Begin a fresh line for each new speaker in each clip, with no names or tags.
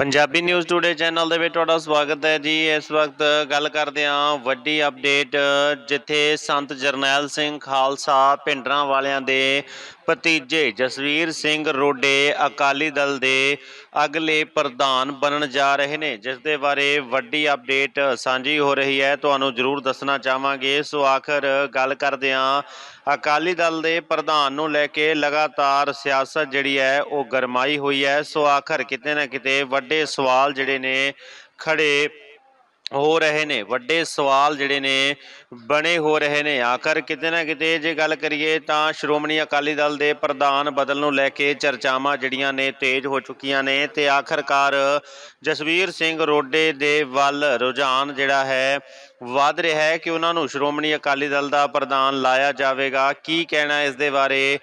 Punjabi news today channel ਦੇ ਵਿੱਚ ਤੁਹਾਡਾ ਸਵਾਗਤ ਹੈ ਜੀ। ਇਸ ਵਕਤ ਗੱਲ ਕਰਦੇ ਹਾਂ ਵੱਡੀ ਅਪਡੇਟ, ਜਿੱਥੇ ਸੰਤ ਜਰਨੈਲ ਸਿੰਘ ਖਾਲਸਾ ਪਿੰਡਰਾਂ ਵਾਲਿਆਂ ਦੇ ਭਤੀਜੇ ਜਸਵੀਰ ਸਿੰਘ ਰੋਡੇ ਅਕਾਲੀ ਦਲ ਦੇ ਅਗਲੇ ਪ੍ਰਧਾਨ ਬਣਨ ਜਾ ਰਹੇ ਨੇ, ਜਿਸ ਦੇ ਬਾਰੇ ਵੱਡੀ ਅਪਡੇਟ ਸਾਂਝੀ ਹੋ ਰਹੀ ਹੈ, ਤੁਹਾਨੂੰ ਜ਼ਰੂਰ ਦੱਸਣਾ ਚਾਹਾਂਗੇ। ਸੋ ਆਖਰ ਗੱਲ ਕਰਦੇ ਹਾਂ, ਅਕਾਲੀ ਦਲ ਦੇ ਪ੍ਰਧਾਨ ਨੂੰ ਲੈ ਕੇ ਲਗਾਤਾਰ ਸਿਆਸਤ ਜਿਹੜੀ ਹੈ, ਉਹ ਗਰਮਾਈ ਹੋਈ ਹੈ। ਸੋ ਆਖਰ ਕਿਤੇ ਨਾ ਕਿਤੇ ਵੱਡੇ ਸਵਾਲ ਜਿਹੜੇ ਨੇ ਖੜੇ ਹੋ ਰਹੇ ਨੇ, ਵੱਡੇ ਸਵਾਲ ਜਿਹੜੇ ਨੇ ਬਣੇ ਹੋ ਰਹੇ ਨੇ। ਆਖਰ ਕਿਤੇ ਨਾ ਕਿਤੇ ਜੇ ਗੱਲ ਕਰੀਏ ਤਾਂ ਸ਼੍ਰੋਮਣੀ ਅਕਾਲੀ ਦਲ ਦੇ ਪ੍ਰਧਾਨ ਬਦਲ ਨੂੰ ਲੈ ਕੇ ਚਰਚਾਵਾਂ ਜਿਹੜੀਆਂ ਨੇ ਤੇਜ਼ ਹੋ ਚੁੱਕੀਆਂ ਨੇ ਤੇ ਆਖਰਕਾਰ ਜਸਵੀਰ ਸਿੰਘ ਰੋਡੇ ਦੇ ਵੱਲ ਰੁਝਾਨ ਜਿਹੜਾ ਹੈ ਵੱਧ ਰਿਹਾ ਹੈ ਕਿ ਉਹਨਾਂ ਨੂੰ ਸ਼੍ਰੋਮਣੀ ਅਕਾਲੀ ਦਲ ਦਾ ਪ੍ਰਧਾਨ ਲਾਇਆ ਜਾਵੇਗਾ। ਕੀ ਕਹਿਣਾ ਇਸ ਦੇ ਬਾਰੇ?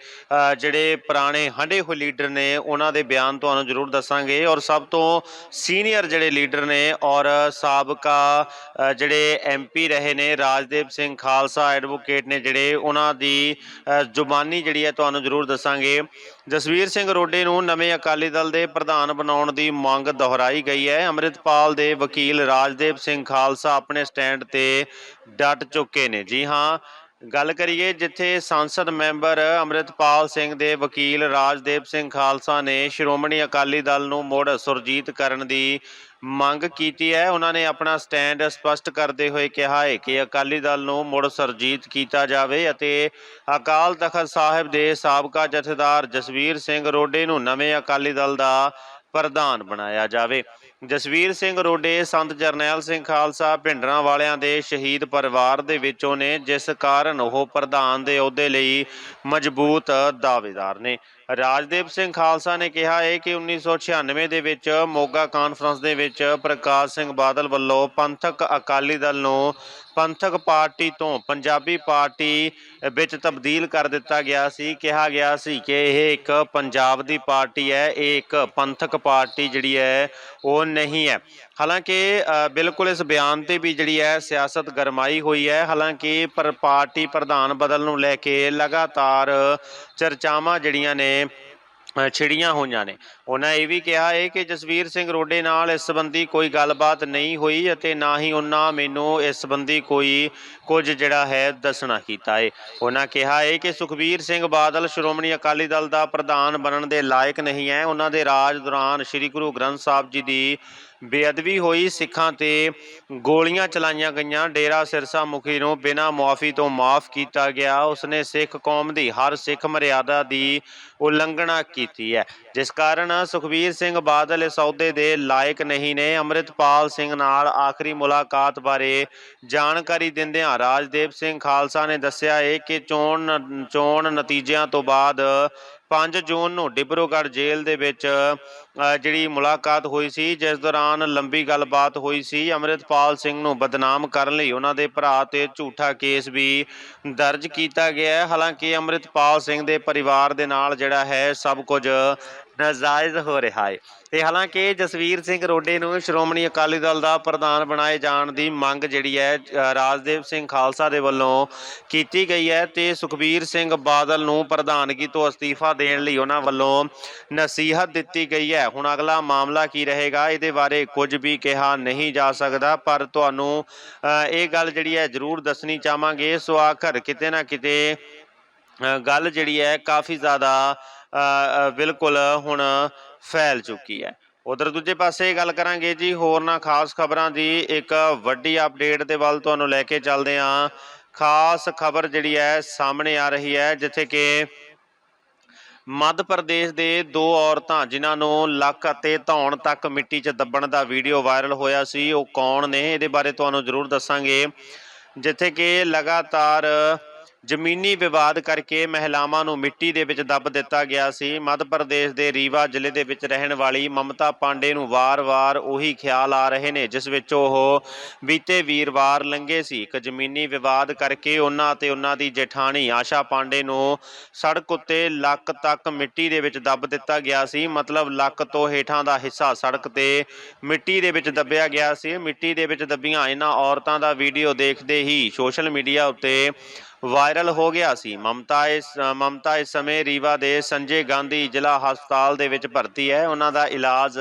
ਜਿਹੜੇ ਪੁਰਾਣੇ ਹੰਡੇ ਹੋਏ ਲੀਡਰ ਨੇ, ਉਹਨਾਂ ਦੇ ਬਿਆਨ ਤੁਹਾਨੂੰ ਜ਼ਰੂਰ ਦੱਸਾਂਗੇ। ਔਰ ਸਭ ਤੋਂ ਸੀਨੀਅਰ ਜਿਹੜੇ ਲੀਡਰ ਨੇ ਔਰ ਸਾਬਕਾ ਅ, ਜਿਹੜੇ ਐਮਪੀ ਰਹੇ ਨੇ ਰਾਜਦੇਵ ਸਿੰਘ ਖਾਲਸਾ ਐਡਵੋਕੇਟ ਨੇ ਜਿਹੜੇ ਉਹਨਾਂ ਦੀ ਅ, ਜ਼ੁਬਾਨੀ ਜਿਹੜੀ ਹੈ ਤੁਹਾਨੂੰ ਜ਼ਰੂਰ ਦੱਸਾਂਗੇ। ਜਸਵੀਰ ਸਿੰਘ ਰੋਡੇ ਨੂੰ ਨਵੇਂ ਅਕਾਲੀ ਦਲ ਦੇ ਪ੍ਰਧਾਨ ਬਣਾਉਣ ਦੀ ਮੰਗ ਦੁਹਰਾਈ ਗਈ ਹੈ। ਅੰਮ੍ਰਿਤਪਾਲ ਦੇ ਵਕੀਲ ਰਾਜਦੇਵ ਸਿੰਘ ਖਾਲਸਾ ਆਪਣੇ ਸਟੈਂਡ ਤੇ ਡਟ ਚੁੱਕੇ ਨੇ। ਜੀ ਹਾਂ ਗੱਲ ਕਰੀਏ ਜਿੱਥੇ ਸੰਸਦ ਮੈਂਬਰ ਅੰਮ੍ਰਿਤਪਾਲ ਸਿੰਘ ਦੇ ਵਕੀਲ ਰਾਜਦੇਵ ਸਿੰਘ ਖਾਲਸਾ ਨੇ ਸ਼੍ਰੋਮਣੀ ਅਕਾਲੀ ਦਲ ਨੂੰ ਮੁੜ ਸੁਰਜੀਤ ਕਰਨ ਦੀ ਮੰਗ ਕੀਤੀ ਹੈ, ਉਹਨਾਂ ਨੇ ਆਪਣਾ ਸਟੈਂਡ ਸਪਸ਼ਟ ਕਰਦੇ ਹੋਏ ਕਿਹਾ ਹੈ ਕਿ ਅਕਾਲੀ ਦਲ ਨੂੰ ਮੁੜ ਸੁਰਜੀਤ ਕੀਤਾ ਜਾਵੇ ਅਤੇ ਅਕਾਲ ਤਖਤ ਸਾਹਿਬ ਦੇ ਸਾਬਕਾ ਜਥੇਦਾਰ ਜਸਵੀਰ ਸਿੰਘ ਰੋਡੇ ਨੂੰ ਨਵੇਂ ਅਕਾਲੀ ਦਲ ਦਾ ਪ੍ਰਧਾਨ ਬਣਾਇਆ ਜਾਵੇ। ਜਸਵੀਰ ਸਿੰਘ ਰੋਡੇ, ਸੰਤ ਜਰਨੈਲ ਸਿੰਘ ਖਾਲਸਾ, ਭਿੰਡਰਾਂ ਵਾਲਿਆਂ ਦੇ ਸ਼ਹੀਦ ਪਰਿਵਾਰ ਦੇ ਵਿੱਚੋਂ ਨੇ, ਜਿਸ ਕਾਰਨ ਉਹ ਪ੍ਰਧਾਨ ਦੇ ਅਹੁਦੇ ਲਈ ਮਜ਼ਬੂਤ ਦਾਅਵੇਦਾਰ ਨੇ। ਰਾਜਦੇਵ ਸਿੰਘ ਖਾਲਸਾ ਨੇ ਕਿਹਾ ਹੈ ਕਿ 1996 ਦੇ ਵਿੱਚ ਮੋਗਾ ਕਾਨਫਰੰਸ ਦੇ ਵਿੱਚ ਪ੍ਰਕਾਸ਼ ਸਿੰਘ ਬਾਦਲ ਵੱਲੋਂ ਪੰਥਕ ਅਕਾਲੀ ਦਲ ਨੂੰ ਪੰਥਕ ਪਾਰਟੀ ਤੋਂ ਪੰਜਾਬੀ ਪਾਰਟੀ ਵਿੱਚ ਤਬਦੀਲ ਕਰ ਦਿੱਤਾ ਗਿਆ ਸੀ। ਕਿਹਾ ਗਿਆ ਸੀ ਕਿ ਇਹ ਇੱਕ ਪੰਜਾਬ ਦੀ ਪਾਰਟੀ ਹੈ, ਇਹ ਇੱਕ ਪੰਥਕ ਪਾਰਟੀ ਜਿਹੜੀ ਹੈ, ਉਹ ਨਹੀਂ ਹੈ। ਹਾਲਾਂਕਿ ਬਿਲਕੁਲ ਇਸ ਬਿਆਨ ਤੇ ਵੀ ਜਿਹੜੀ ਹੈ, ਸਿਆਸਤ ਗਰਮਾਈ ਹੋਈ ਹੈ। ਹਾਲਾਂਕਿ, ਪਰ ਪਾਰਟੀ ਪ੍ਰਧਾਨ ਬਦਲ ਨੂੰ ਲੈ ਕੇ ਲਗਾਤਾਰ ਚਰਚਾਵਾਂ ਜਿਹੜੀਆਂ ਨੇ name ਛਿੜੀਆਂ ਹੋਈਆਂ ਨੇ। ਉਹਨਾਂ ਇਹ ਵੀ ਕਿਹਾ ਹੈ ਕਿ ਜਸਵੀਰ ਸਿੰਘ ਰੋਡੇ ਨਾਲ ਇਸ ਸੰਬੰਧੀ ਕੋਈ ਗੱਲਬਾਤ ਨਹੀਂ ਹੋਈ ਅਤੇ ਨਾ ਹੀ ਉਹਨਾਂ ਮੈਨੂੰ ਇਸ ਸੰਬੰਧੀ ਕੋਈ ਕੁਝ ਜਿਹੜਾ ਹੈ ਦੱਸਣਾ ਕੀਤਾ ਹੈ ਉਹਨਾਂ ਕਿਹਾ ਹੈ ਕਿ ਸੁਖਬੀਰ ਸਿੰਘ ਬਾਦਲ ਸ਼੍ਰੋਮਣੀ ਅਕਾਲੀ ਦਲ ਦਾ ਪ੍ਰਧਾਨ ਬਣਨ ਦੇ ਲਾਇਕ ਨਹੀਂ ਹੈ ਉਹਨਾਂ ਦੇ ਰਾਜ ਦੌਰਾਨ ਸ੍ਰੀ ਗੁਰੂ ਗ੍ਰੰਥ ਸਾਹਿਬ ਜੀ ਦੀ ਬੇਅਦਬੀ ਹੋਈ। ਸਿੱਖਾਂ ਤੇ ਗੋਲੀਆਂ ਚਲਾਈਆਂ ਗਈਆਂ। ਡੇਰਾ ਸਿਰਸਾ ਮੁਖੀ ਨੂੰ ਬਿਨਾਂ ਮੁਆਫੀ ਤੋਂ ਮਾਫ ਕੀਤਾ ਗਿਆ। ਉਸਨੇ ਸਿੱਖ ਕੌਮ ਦੀ ਹਰ ਸਿੱਖ ਮਰਿਆਦਾ ਦੀ ਉਲੰਘਣਾ ਕੀਤੀ। ਹੈ। ਜਿਸ ਕਾਰਨ ਸੁਖਬੀਰ ਸਿੰਘ ਬਾਦਲ ਇਸ ਅਹੁਦੇ ਦੇ ਲਾਇਕ ਨਹੀਂ ਨੇ। ਅੰਮ੍ਰਿਤਪਾਲ ਸਿੰਘ ਨਾਲ ਆਖਰੀ ਮੁਲਾਕਾਤ ਬਾਰੇ ਜਾਣਕਾਰੀ ਦਿੰਦਿਆਂ ਰਾਜਦੇਵ ਸਿੰਘ ਖਾਲਸਾ ਨੇ ਦੱਸਿਆ ਹੈ ਕਿ ਚੋਣ ਚੋਣ ਨਤੀਜਿਆਂ ਤੋਂ ਬਾਅਦ 5 ਜੂਨ ਨੂੰ ਡਿਬਰੂਗੜ੍ਹ ਜੇਲ੍ਹ ਦੇ ਵਿੱਚ ਜਿਹੜੀ ਮੁਲਾਕਾਤ ਹੋਈ ਸੀ, ਜਿਸ ਦੌਰਾਨ ਲੰਬੀ ਗੱਲਬਾਤ ਹੋਈ ਸੀ। ਅੰਮ੍ਰਿਤਪਾਲ ਸਿੰਘ ਨੂੰ ਬਦਨਾਮ ਕਰਨ ਲਈ ਉਹਨਾਂ ਦੇ ਭਰਾ ਤੇ ਝੂਠਾ ਕੇਸ ਵੀ ਦਰਜ ਕੀਤਾ ਗਿਆ ਹੈ। ਹਾਲਾਂਕਿ ਅੰਮ੍ਰਿਤਪਾਲ ਸਿੰਘ ਦੇ ਪਰਿਵਾਰ ਦੇ ਨਾਲ ਜਿਹੜਾ ਹੈ, ਸਭ ਕੁਝ ਨਾਜਾਇਜ਼ ਹੋ ਰਿਹਾ ਹੈ। ਤੇ ਹਾਲਾਂਕਿ ਜਸਵੀਰ ਸਿੰਘ ਰੋਡੇ ਨੂੰ ਸ਼੍ਰੋਮਣੀ ਅਕਾਲੀ ਦਲ ਦਾ ਪ੍ਰਧਾਨ ਬਣਾਏ ਜਾਣ ਦੀ ਮੰਗ ਜਿਹੜੀ ਹੈ ਰਾਜਦੇਵ ਸਿੰਘ ਖਾਲਸਾ ਦੇ ਵੱਲੋਂ ਕੀਤੀ ਗਈ ਹੈ ਤੇ ਸੁਖਬੀਰ ਸਿੰਘ ਬਾਦਲ ਨੂੰ ਪ੍ਰਧਾਨਗੀ ਤੋਂ ਅਸਤੀਫਾ ਦੇਣ ਲਈ ਉਹਨਾਂ ਵੱਲੋਂ ਨਸੀਹਤ ਦਿੱਤੀ ਗਈ ਹੈ। ਹੁਣ ਅਗਲਾ ਮਾਮਲਾ ਕੀ ਰਹੇਗਾ ਇਹਦੇ ਬਾਰੇ ਕੁਝ ਵੀ ਕਿਹਾ ਨਹੀਂ ਜਾ ਸਕਦਾ ਪਰ ਤੁਹਾਨੂੰ ਅ, ਇਹ ਗੱਲ ਜਿਹੜੀ ਹੈ ਜ਼ਰੂਰ ਦੱਸਣੀ ਚਾਹਾਂਗੇ। ਸੋ ਆਖਰ ਕਿਤੇ ਨਾ ਕਿਤੇ ਅ, ਗੱਲ ਜਿਹੜੀ ਹੈ ਕਾਫੀ ਜ਼ਿਆਦਾ ਬਿਲਕੁਲ ਹੁਣ ਫੈਲ ਚੁੱਕੀ ਹੈ। ਉਧਰ ਦੂਜੇ ਪਾਸੇ ਗੱਲ ਕਰਾਂਗੇ ਜੀ, ਹੋਰ ਨਾ ਖਾਸ ਖਬਰਾਂ ਦੀ। ਇੱਕ ਵੱਡੀ ਅਪਡੇਟ ਦੇ ਵੱਲ ਤੁਹਾਨੂੰ ਲੈ ਕੇ ਚੱਲਦੇ ਹਾਂ। ਖਾਸ ਖਬਰ ਜਿਹੜੀ ਹੈ, ਸਾਹਮਣੇ ਆ ਰਹੀ ਹੈ, ਜਿੱਥੇ ਕਿ ਮੱਧ ਪ੍ਰਦੇਸ਼ ਦੇ ਦੋ ਔਰਤਾਂ ਜਿਨ੍ਹਾਂ ਨੂੰ ਲੱਕ ਅਤੇ ਧੌਣ ਤੱਕ ਮਿੱਟੀ 'ਚ ਦੱਬਣ ਦਾ ਵੀਡੀਓ ਵਾਇਰਲ ਹੋਇਆ ਸੀ, ਉਹ ਕੌਣ ਨੇ? ਇਹਦੇ ਬਾਰੇ ਤੁਹਾਨੂੰ ਜ਼ਰੂਰ ਦੱਸਾਂਗੇ। ਜਿੱਥੇ ਕਿ ਲਗਾਤਾਰ ਜ਼ਮੀਨੀ ਵਿਵਾਦ ਕਰਕੇ ਮਹਿਲਾਵਾਂ ਨੂੰ ਮਿੱਟੀ ਦੇ ਵਿੱਚ ਦੱਬ ਦਿੱਤਾ ਗਿਆ ਸੀ। ਮੱਧ ਪ੍ਰਦੇਸ਼ ਦੇ ਰੀਵਾ ਜ਼ਿਲ੍ਹੇ ਦੇ ਵਿੱਚ ਰਹਿਣ ਵਾਲੀ ਮਮਤਾ ਪਾਂਡੇ ਨੂੰ ਵਾਰ-ਵਾਰ ਉਹੀ ਖਿਆਲ ਆ ਰਹੇ ਨੇ, ਜਿਸ ਵਿੱਚ ਉਹ ਬੀਤੇ ਵੀਰਵਾਰ ਲੰਘੇ ਸੀ। ਇੱਕ ਜ਼ਮੀਨੀ ਵਿਵਾਦ ਕਰਕੇ ਉਹਨਾਂ ਤੇ ਉਹਨਾਂ ਦੀ ਜੇਠਾਣੀ ਆਸ਼ਾ ਪਾਂਡੇ ਨੂੰ ਸੜਕ ਉੱਤੇ ਲੱਕ ਤੱਕ ਮਿੱਟੀ ਦੇ ਵਿੱਚ ਦੱਬ ਦਿੱਤਾ ਗਿਆ ਸੀ। ਮਤਲਬ ਲੱਕ ਤੋਂ ਹੇਠਾਂ ਦਾ ਹਿੱਸਾ ਸੜਕ ਤੇ ਮਿੱਟੀ ਦੇ ਵਿੱਚ ਦੱਬਿਆ ਗਿਆ ਸੀ। ਮਿੱਟੀ ਦੇ ਵਿੱਚ ਦੱਬੀਆਂ ਇਹਨਾਂ ਔਰਤਾਂ ਦਾ ਵੀਡੀਓ ਦੇਖਦੇ ਹੀ ਸੋਸ਼ਲ ਮੀਡੀਆ ਉੱਤੇ ਵਾਇਰਲ ਹੋ ਗਿਆ ਸੀ। ਮਮਤਾ ਇਸ ਮਮਤਾ ਇਸ ਸਮੇਂ ਰੀਵਾ ਦੇ ਸੰਜੇ ਗਾਂਧੀ ਜ਼ਿਲ੍ਹਾ ਹਸਪਤਾਲ ਦੇ ਵਿੱਚ ਭਰਤੀ ਹੈ। ਉਹਨਾਂ ਦਾ ਇਲਾਜ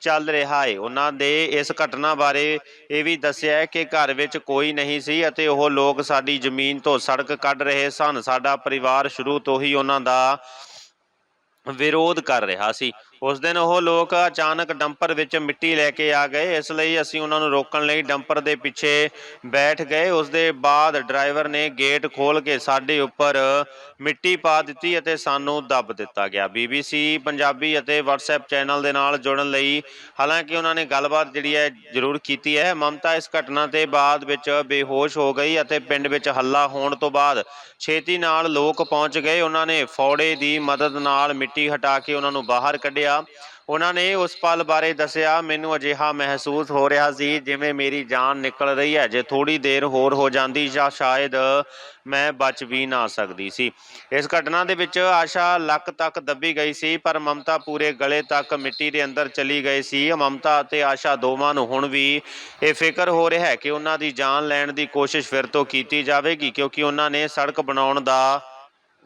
ਚੱਲ ਰਿਹਾ ਹੈ। ਉਹਨਾਂ ਦੇ ਇਸ ਘਟਨਾ ਬਾਰੇ ਇਹ ਵੀ ਦੱਸਿਆ ਹੈ ਕਿ ਘਰ ਵਿੱਚ ਕੋਈ ਨਹੀਂ ਸੀ ਅਤੇ ਉਹ ਲੋਕ ਸਾਡੀ ਜ਼ਮੀਨ ਤੋਂ ਸੜਕ ਕੱਢ ਰਹੇ ਸਨ। ਸਾਡਾ ਪਰਿਵਾਰ ਸ਼ੁਰੂ ਤੋਂ ਹੀ ਉਹਨਾਂ ਦਾ ਵਿਰੋਧ ਕਰ ਰਿਹਾ ਸੀ। ਉਸ ਦਿਨ ਉਹ ਲੋਕ ਅਚਾਨਕ ਡੰਪਰ ਵਿੱਚ ਮਿੱਟੀ ਲੈ ਕੇ ਆ ਗਏ। ਇਸ ਲਈ ਅਸੀਂ ਉਹਨਾਂ ਨੂੰ ਰੋਕਣ ਲਈ ਡੰਪਰ ਦੇ ਪਿੱਛੇ ਬੈਠ ਗਏ। ਉਸ ਦੇ ਬਾਅਦ ਡਰਾਈਵਰ ਨੇ ਗੇਟ ਖੋਲ ਕੇ ਸਾਡੇ ਉੱਪਰ ਮਿੱਟੀ ਪਾ ਦਿੱਤੀ ਅਤੇ ਸਾਨੂੰ ਦੱਬ ਦਿੱਤਾ ਗਿਆ। BBC ਪੰਜਾਬੀ ਅਤੇ WhatsApp ਚੈਨਲ ਦੇ ਨਾਲ ਜੁੜਨ ਲਈ ਹਾਲਾਂਕਿ ਉਹਨਾਂ ਨੇ ਗੱਲਬਾਤ ਜਿਹੜੀ ਹੈ ਜ਼ਰੂਰ ਕੀਤੀ ਹੈ। ਮਮਤਾ, ਇਸ ਘਟਨਾ ਤੇ ਬਾਅਦ ਵਿੱਚ ਬੇਹੋਸ਼ ਹੋ ਗਈ ਅਤੇ ਪਿੰਡ ਵਿੱਚ ਹੱਲਾ ਹੋਣ ਤੋਂ ਬਾਅਦ ਛੇਤੀ ਨਾਲ ਲੋਕ ਪਹੁੰਚ ਗਏ। ਉਹਨਾਂ ਨੇ ਫੌੜੇ ਦੀ ਮਦਦ ਨਾਲ ਮਿੱਟੀ ਹਟਾ ਕੇ ਉਹਨਾਂ ਨੂੰ ਬਾਹਰ ਕੱਢਿਆ। ਉਹਨਾਂ ਨੇ ਉਸ ਪਲ ਬਾਰੇ ਦੱਸਿਆ, ਮੈਨੂੰ ਅਜਿਹਾ ਮਹਿਸੂਸ ਹੋ ਰਿਹਾ ਸੀ ਜਿਵੇਂ ਮੇਰੀ ਜਾਨ ਨਿਕਲ ਰਹੀ ਹੈ, ਜੇ ਥੋੜੀ ਦੇਰ ਹੋਰ ਹੋ ਜਾਂਦੀ ਜਾਂ ਸ਼ਾਇਦ ਮੈਂ ਬਚ ਵੀ ਨਾ ਸਕਦੀ ਸੀ। ਇਸ ਘਟਨਾ ਦੇ ਵਿੱਚ ਆਸ਼ਾ ਲੱਕ ਤੱਕ ਦੱਬੀ ਗਈ ਸੀ, ਪਰ ਮਮਤਾ ਪੂਰੇ ਗਲੇ ਤੱਕ ਮਿੱਟੀ ਦੇ ਅੰਦਰ ਚਲੀ ਗਈ ਸੀ। ਮਮਤਾ ਅਤੇ ਆਸ਼ਾ ਦੋਵਾਂ ਨੂੰ ਹੁਣ ਵੀ ਇਹ ਫਿਕਰ ਹੋ ਰਿਹਾ ਹੈ ਕਿ ਉਹਨਾਂ ਦੀ ਜਾਨ ਲੈਣ ਦੀ ਕੋਸ਼ਿਸ਼ ਫਿਰ ਤੋਂ ਕੀਤੀ ਜਾਵੇਗੀ, ਕਿਉਂਕਿ ਉਹਨਾਂ ਨੇ ਸੜਕ ਬਣਾਉਣ ਦਾ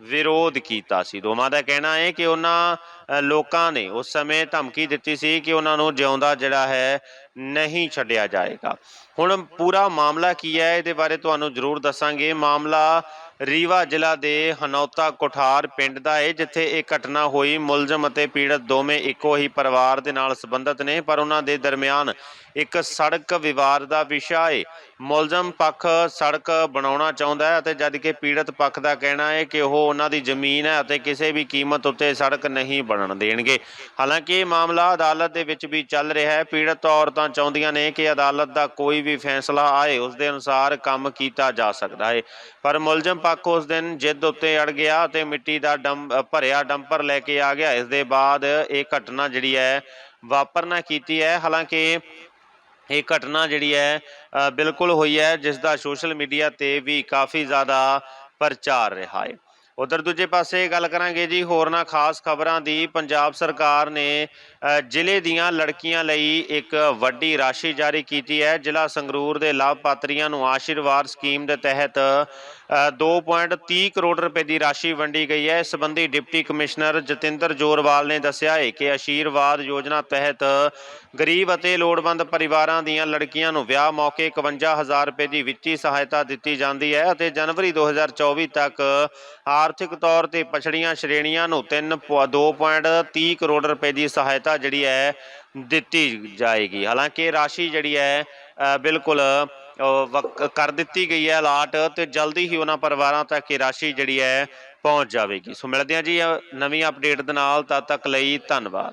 ਵਿਰੋਧ ਕੀਤਾ ਸੀ। ਦੋਵਾਂ ਦਾ ਕਹਿਣਾ ਹੈ ਕਿ ਉਹਨਾਂ ਲੋਕਾਂ ਨੇ ਉਸ ਸਮੇਂ ਧਮਕੀ ਦਿੱਤੀ ਸੀ ਕਿ ਉਹਨਾਂ ਨੂੰ ਜਿਉਂਦਾ ਜਿਹੜਾ ਹੈ ਨਹੀਂ ਛੱਡਿਆ ਜਾਏਗਾ। ਹੁਣ ਪੂਰਾ ਮਾਮਲਾ ਕੀ ਹੈ? ਇਹਦੇ ਬਾਰੇ ਤੁਹਾਨੂੰ ਜ਼ਰੂਰ ਦੱਸਾਂਗੇ। ਮਾਮਲਾ ਰੀਵਾ ਜ਼ਿਲ੍ਹਾ ਦੇ ਹਨੌਤਾ ਕੋਠਾਰ ਪਿੰਡ ਦਾ ਹੈ ਜਿੱਥੇ ਇਹ ਘਟਨਾ ਹੋਈ। ਮੁਲਜ਼ਮ ਅਤੇ ਪੀੜਤ ਦੋਵੇਂ ਇੱਕੋ ਹੀ ਪਰਿਵਾਰ ਦੇ ਨਾਲ ਸੰਬੰਧਿਤ ਨੇ, ਪਰ ਉਹਨਾਂ ਦੇ ਦਰਮਿਆਨ ਇੱਕ ਸੜਕ ਵਿਵਾਦ ਦਾ ਵਿਸ਼ਾ ਹੈ ਮੁਲਜ਼ਮ ਪੱਖ ਸੜਕ ਬਣਾਉਣਾ ਚਾਹੁੰਦਾ ਹੈ ਅਤੇ ਜਦਕਿ ਪੀੜਤ ਪੱਖ ਦਾ ਕਹਿਣਾ ਹੈ ਕਿ ਉਹ ਉਹਨਾਂ ਦੀ ਜ਼ਮੀਨ ਹੈ ਅਤੇ ਕਿਸੇ ਵੀ ਕੀਮਤ ਉੱਤੇ ਸੜਕ ਨਹੀਂ ਬਣਨ ਦੇਣਗੇ। ਹਾਲਾਂਕਿ ਇਹ ਮਾਮਲਾ ਅਦਾਲਤ ਦੇ ਵਿੱਚ ਵੀ ਚੱਲ ਰਿਹਾ ਹੈ। ਪੀੜਤ ਔਰਤਾਂ ਚਾਹੁੰਦੀਆਂ ਨੇ ਕਿ ਅਦਾਲਤ ਦਾ ਕੋਈ ਵੀ ਫੈਸਲਾ ਆਏ, ਉਸ ਦੇ ਅਨੁਸਾਰ ਕੰਮ ਕੀਤਾ ਜਾ ਸਕਦਾ ਹੈ। ਪਰ ਮੁਲਜ਼ਮ ਪੱਖ ਉਸ ਦਿਨ ਜਿੱਦ ਉੱਤੇ ਅੜ ਗਿਆ ਅਤੇ ਮਿੱਟੀ ਦਾ ਡੰਪ ਭਰਿਆ ਡੰਪਰ ਲੈ ਕੇ ਆ ਗਿਆ। ਇਸ ਦੇ ਬਾਅਦ ਇਹ ਘਟਨਾ ਜਿਹੜੀ ਹੈ ਵਾਪਰਨਾ ਕੀਤੀ ਹੈ। ਹਾਲਾਂਕਿ ਇਹ ਘਟਨਾ ਜਿਹੜੀ ਹੈ ਅ, ਬਿਲਕੁਲ ਹੋਈ ਹੈ ਜਿਸ ਦਾ ਸੋਸ਼ਲ ਮੀਡੀਆ ਤੇ ਵੀ ਕਾਫੀ ਜ਼ਿਆਦਾ ਪ੍ਰਚਾਰ ਰਿਹਾ ਹੈ। ਉਧਰ ਦੂਜੇ ਪਾਸੇ ਗੱਲ ਕਰਾਂਗੇ ਜੀ ਹੋਰਨਾਂ ਖਾਸ ਖਬਰਾਂ ਦੀ। ਪੰਜਾਬ ਸਰਕਾਰ ਨੇ ਅ, ਜ਼ਿਲ੍ਹੇ ਦੀਆਂ ਲੜਕੀਆਂ ਲਈ ਇੱਕ ਵੱਡੀ ਰਾਸ਼ੀ ਜਾਰੀ ਕੀਤੀ ਹੈ। ਜ਼ਿਲ੍ਹਾ ਸੰਗਰੂਰ ਦੇ ਲਾਭਪਾਤਰੀਆਂ ਨੂੰ ਆਸ਼ੀਰਵਾਦ ਸਕੀਮ ਦੇ ਤਹਿਤ 2.30 ਕਰੋੜ ਰੁਪਏ ਦੀ ਰਾਸ਼ੀ ਵੰਡੀ ਗਈ ਹੈ। ਇਸ ਸੰਬੰਧੀ ਡਿਪਟੀ ਕਮਿਸ਼ਨਰ ਜਤਿੰਦਰ ਜੋਰਵਾਲ ਨੇ ਦੱਸਿਆ ਹੈ ਕਿ ਆਸ਼ੀਰਵਾਦ ਯੋਜਨਾ ਤਹਿਤ ਗਰੀਬ ਅਤੇ ਲੋੜਵੰਦ ਪਰਿਵਾਰਾਂ ਦੀਆਂ ਲੜਕੀਆਂ ਨੂੰ ਵਿਆਹ ਮੌਕੇ 51000 ਰੁਪਏ ਦੀ ਵਿੱਤੀ ਸਹਾਇਤਾ ਦਿੱਤੀ ਜਾਂਦੀ ਹੈ ਅਤੇ ਜਨਵਰੀ 2024 ਤੱਕ ਆਰਥਿਕ ਤੌਰ ਤੇ ਪਛੜੀਆਂ ਸ਼੍ਰੇਣੀਆਂ ਨੂੰ 3.2.30 ਕਰੋੜ ਰੁਪਏ ਦੀ ਸਹਾਇਤਾ ਜਿਹੜੀ ਹੈ, ਦਿੱਤੀ ਜਾਏਗੀ। ਹਾਲਾਂਕਿ ਰਾਸ਼ੀ ਜਿਹੜੀ ਹੈ ਬਿਲਕੁਲ ਕਰ ਦਿੱਤੀ ਗਈ ਹੈ ਅਲਾਟ ਤੇ ਜਲਦੀ ਹੀ ਉਹਨਾਂ ਪਰਿਵਾਰਾਂ ਤੱਕ ਇਹ ਰਾਸ਼ੀ ਜਿਹੜੀ ਹੈ ਪਹੁੰਚ ਜਾਵੇਗੀ। ਸੋ ਮਿਲਦੇ ਹਾਂ ਜੀ ਨਵੀਂ ਅਪਡੇਟ ਦੇ ਨਾਲ, ਤਦ ਤੱਕ ਲਈ ਧੰਨਵਾਦ।